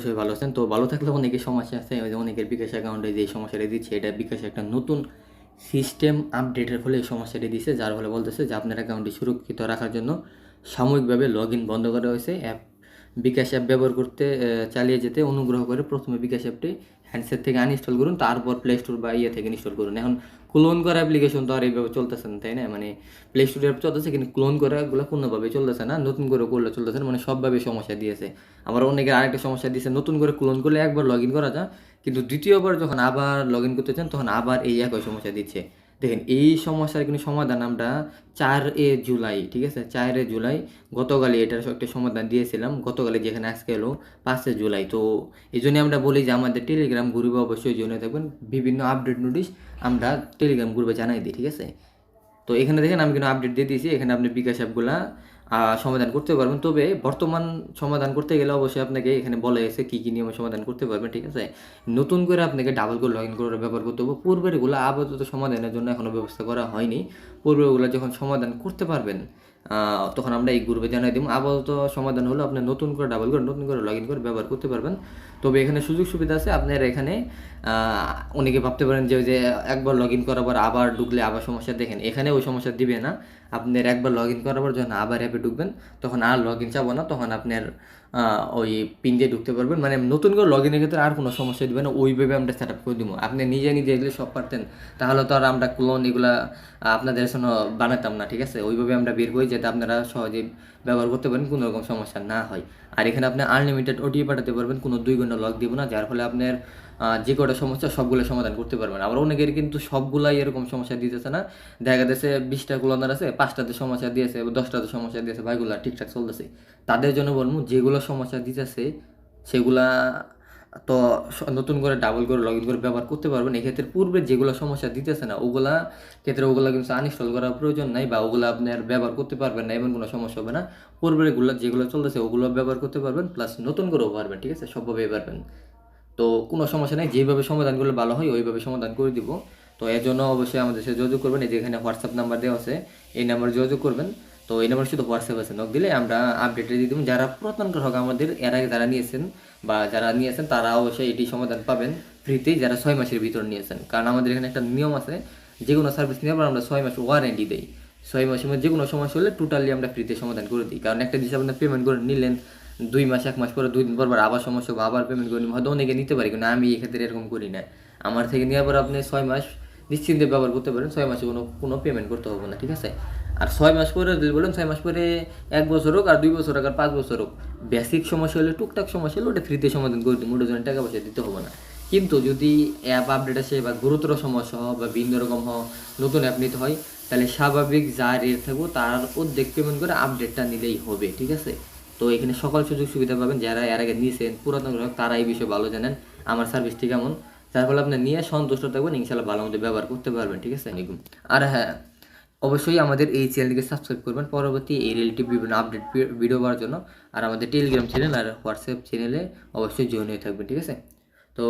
অবশ্যই ভালো আছেন। তো ভালো থাকলে অনেকের সমস্যা আছে অনেকের বিকাশ অ্যাকাউন্টে যে সমস্যাটা দিচ্ছে, এটা বিকাশ একটা নতুন সিস্টেম আপডেটের ফলে এই সমস্যাটি দিচ্ছে, যার ফলে বলতেছে যে আপনার অ্যাকাউন্টটি সুরক্ষিত রাখার জন্য সাময়িকভাবে লগ ইন বন্ধ করা হয়েছে। অ্যাপ বিকাশ অ্যাপ ব্যবহার করতে চালিয়ে যেতে অনুগ্রহ করে প্রথমে বিকাশ অ্যাপটি হ্যান্ডসেট থেকে আনইনস্টল করুন, তারপর প্লে স্টোর বা ইয়ে থেকে ইনস্টল করুন। এখন ক্লোন করা অ্যাপ্লিকেশন তো আর এইভাবে চলতেছে না, তাই না? মানে প্লে স্টোরে অ্যাপ চলতেছে, কিন্তু ক্লোন করাগুলো পূর্ণভাবে চলতেছে না, নতুন করে করলে চলতেছে না মানে সবভাবে সমস্যা দিয়েছে। আবার অনেকের আরেকটা সমস্যা দিয়েছে, নতুন করে ক্লোন করলে একবার লগ ইন করা যায়, কিন্তু দ্বিতীয়বার যখন আবার লগ ইন করতে চান, তখন আবার এই একই সমস্যা দিচ্ছে। দেখেন, এই সমস্যার কিন্তু সমাধান আমরা চার এ জুলাই, ঠিক আছে? চার এ জুলাই গতকালই এটার একটা সমাধান দিয়েছিলাম গতকালে যেখানে আজকে এলো, পাঁচে জুলাই। তো এই জন্য আমরা বলি যে আমাদের টেলিগ্রাম গ্রুপে অবশ্যই জেনে থাকবেন। বিভিন্ন আপডেট নোটিশ আমরা টেলিগ্রাম গ্রুপে জানাই দিই, ঠিক আছে? তো এখানে দেখেন আমি কিন্তু আপডেট দিয়ে দিয়েছি, এখানে আপনি বিকাশ অ্যাপগুলা সমাধান করতে পারবেন। তবে বর্তমান সমাধান করতে গেলে অবশ্যই আপনাকে এখানে বলা হয়েছে কী কী নিয়মে সমাধান করতে পারবেন, ঠিক আছে? নতুন করে আপনাকে ডাবল করে লগ ইন করে ব্যবহার করতে হবে। পূর্বের এগুলো আপাতত সমাধানের জন্য এখনও ব্যবস্থা করা হয়নি। পূর্বের ওগুলো যখন সমাধান করতে পারবেন তখন আমরা এই গ্রুপে জানাই দিব। আপাতত সমাধান হলো আপনি নতুন করে ডাবল করে, নতুন করে লগ ইন করে ব্যবহার করতে পারবেন। তবে এখানে সুযোগ সুবিধা আছে, আপনার এখানে অনেকে ভাবতে পারেন যে ওই যে একবার লগ ইন করার পর আবার ঢুকলে আবার সমস্যা দেখেন এখানে ওই সমস্যা দিবে না। আপনার একবার লগ ইন করার পর যখন আবার অ্যাপে ঢুকবেন, তখন আর লগ ইন চাবো না, তখন আপনার ওই পিন দিয়ে ঢুকতে পারবেন। মানে নতুন করে লগ ইনের ক্ষেত্রে আর কোনো সমস্যা দিবে না, ওইভাবে আমরা সেট আপ করে দিব। আপনি নিজে নিজে এগুলো সব পারতেন, তাহলে তো আর আমরা ক্লোন এগুলা আপনাদের জন্য বানাতাম না, ঠিক আছে? ওইভাবে আমরা বের করি যাতে আপনারা সহজে ব্যবহার করতে পারেন, কোনো রকম সমস্যা না হয়। আর এখানে আপনি আনলিমিটেড ওটিপি পাঠাতে পারবেন, কোনো দুই ঘণ্টা লগ দিব না, যার ফলে আপনার যে কটা সমস্যা সবগুলো সমাধান করতে পারবেন। আবার অনেকের কিন্তু সবগুলাই এরকম সমস্যা দিতেছে না। দেখা যাচ্ছে বিশটা ক্লোনার আছে, পাঁচটাতে সমস্যা দিয়েছে দশটাতে সমস্যা দিয়েছে, ভাইগুলা ঠিকঠাক চলতেছে। তাদের জন্য বলব, যেগুলো সমস্যা দিতেছে, সেগুলা তো নতুন করে ডাবল করে লগ ইন করে ব্যবহার করতে পারবেন। এক্ষেত্রে পূর্বে যেগুলো সমস্যা দিতেছে না, ওগুলা, ক্ষেত্রে ওগুলো কিন্তু আনইনস্টল করার প্রয়োজন নাই বা ওগুলো আপনার ব্যবহার করতে পারবেন না, এমন কোনো সমস্যা হবে না। পূর্বের এগুলো, যেগুলো চলতেছে, ওগুলো ব্যবহার করতে পারবেন প্লাস নতুন করেও পারবেন, ঠিক আছে? সবভাবেই পারবেন। তো কোনো সমস্যা নেই, যেভাবে সমাধান করলে ভালো হয়, ওইভাবে সমাধান করে দিব। তো এর জন্য অবশ্যই আমাদের সাথে যোগাযোগ করবেন, এই যে এখানে হোয়াটসঅ্যাপ নাম্বার দেওয়া আছে, এই নাম্বারে যোগাযোগ করবেন। তো এই নাম্বার শুধু হোয়াটসঅ্যাপ আছে। নক দিলে আমরা আপডেটে দিয়ে দেবো। যারা পুরাতন গ্রাহক আমাদের, এর আগে যারা নিয়েছেন বা যারা নিয়েছেন তারা অবশ্যই এটি সমাধান পাবেন ফ্রিতেই যারা ছয় মাসের ভিতর নিয়েছেন কারণ আমাদের এখানে একটা নিয়ম আছে যে কোনো সার্ভিস নেওয়ার পর আমরা ছয় মাস ওয়ারেন্টি দিই। ছয় মাসের মধ্যে যে কোনো সমস্যা হলে টোটালি আমরা ফ্রিতে সমাধান করে দিই। কারণ একটা জিনিস আপনার পেমেন্ট করে নিলেন, দুই মাস, এক মাস পরে, দুই দিন পর আবার সমস্যা হবে, আবার পেমেন্ট করে হয়তো অনেকে নিতে পারি, কিন্তু আমি এক্ষেত্রে এরকম করি না। আমার থেকে নেওয়ার পর আপনি ছয় মাস নিশ্চিন্তে ব্যবহার করতে পারেন, ছয় মাসে কোনো কোনো পেমেন্ট করতে হবে না, ঠিক আছে? আর ছয় মাস পরে যদি বলেন ছয় মাস পরে এক বছর হোক আর দুই বছর হোক আর পাঁচ বছর হোক বেসিক সমস্যা হলে টুকটাক সমস্যা হলে ওটা ফ্রিতে সমাধান করে ওটার জন্য টাকা পয়সা দিতে হবে না। কিন্তু যদি অ্যাপ আপডেট আসে বা গুরুতর সমস্যা হয় বা ভিন্ন রকম হয় নতুন অ্যাপ নিতে হয় তাহলে স্বাভাবিক যা রেট থাকব তার অর্ধেক পেমেন্ট করে আপডেটটা নিলেই হবে ঠিক আছে? তো এখানে সকল সুযোগ সুবিধা পাবেন যারা এর আগে নিয়েছেন পুরাতন গ্রাহক তারা এই বিষয়ে ভালো জানেন আমার সার্ভিসটি কেমন? যার ফলে আপনি নিয়ে সন্তুষ্ট থাকবেন ইনশাল্লাহ ভালো মতো ব্যবহার করতে পারবেন ঠিক আছে? আর হ্যাঁ অবশ্যই আমাদের এই চ্যানেলটিকে সাবস্ক্রাইব করবেন। পরবর্তী এই রিলেটিভ বিভিন্ন আপডেট ভিডিও পাওয়ার জন্য। আর আমাদের টেলিগ্রাম চ্যানেল আর হোয়াটসঅ্যাপ চ্যানেলে অবশ্যই জয়েন হয়ে থাকবেন, ঠিক আছে? তো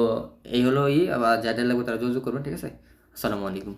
এই হলো ই আবার যাদের লাগবে তারা যোগাযোগ করবেন, ঠিক আছে? আসসালামু আলাইকুম।